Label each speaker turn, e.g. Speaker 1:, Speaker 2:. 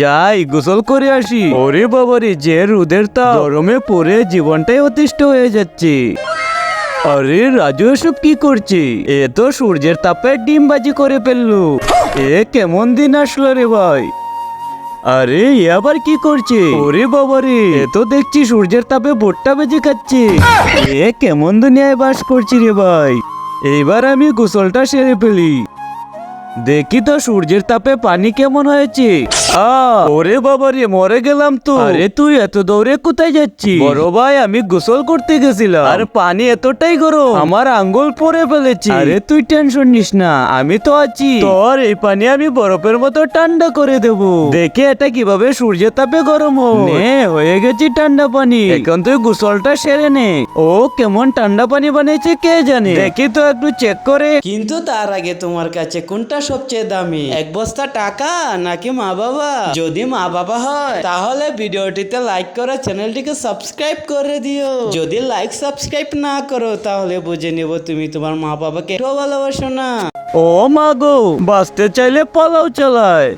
Speaker 1: যাই গোসল করে আসি। ওরে বাবারে, যে রোদের তা গরমে পড়ে জীবনটাই অতিষ্ঠ হয়ে যাচ্ছে। আরে রাজু, এসব কি করছে? এ তো সূর্যের তাপে ডিমবাজি করে ফেলল। এ কেমন দিন আসলো রে ভাই। আরে, এ আবার কি করছে? ওরে বাবারে, এ তো দেখছি সূর্যের তাপে ভুট্টা বেজে খাচ্ছে। এ কেমন দুনিয়ায় বাস করছি রে ভাই। এইবার আমি গোসলটা সেরে ফেলি। দেখি তো সূর্যের তাপে পানি কেমন হয়েছে। আ ওরে বাবা রে মরে গেলাম তো। আরে তুই এত দৌড়ে কোথায় যাচ্ছিস? বড় ভাই আমি গোসল করতে গেছিলাম। আর পানি এতটাই গরম। আমার আঙ্গুল পরে ফেলেছি। আরে তুই টেনশন নিস না আমি তো আছি। তোর এই পানি আমি বরফের মতো ঠান্ডা করে দেব। দেখে এটা কীভাবে সূর্যের তাপে গরম হয় নে হয়ে গেছি ঠান্ডা পানি। এখন তুই গোসলটা সেরে নে। ও কেমন ঠান্ডা পানি বানিয়েছে কে জানে? দেখি তো একটু চেক করে।
Speaker 2: কিন্তু তার আগে তোমার কাছে কোনটা সবচেয়ে দামি? এক বস্তা টাকা নাকি মা বাবা? যদি মা বাবা হয়, তাহলে ভিডিওটিতে লাইক করে চ্যানেলটিকে সাবস্ক্রাইব করে দিও। যদি লাইক সাবস্ক্রাইব না করো, তাহলে বুঝে নেব তুমি তোমার মা বাবাকে ভালোবাসো না।
Speaker 1: ও মাগো বাঁচতে চাইলে পালাও চালায়।